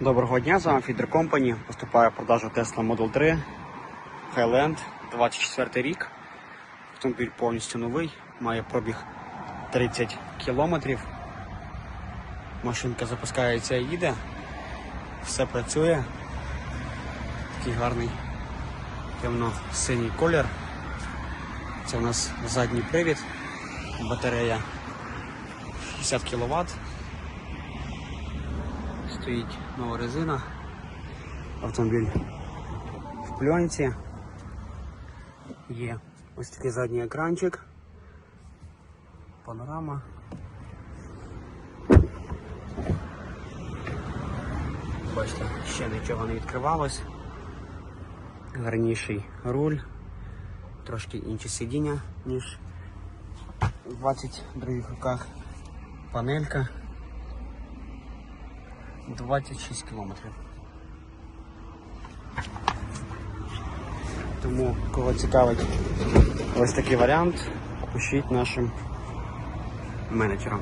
Доброго дня, з вами Feeder Company. Поступає в продажу Tesla Model 3 Highland 24 рік. Автомобіль повністю новий, має пробіг 30 кілометрів. Машинка запускається і їде. Все працює. Такий гарний темно-синій колір. Це у нас задній привід, батарея 60 кВт. Стоїть нова резина. Автомобіль в пленці. Є ось такий задній екранчик. Панорама. Бачите, ще нічого не відкривалось. Гарніший руль, трошки інші сидіння, ніж в 22 роках. Панелька. 26 кілометрів. Тому, кого цікавить ось такий варіант, пишіть нашим менеджерам.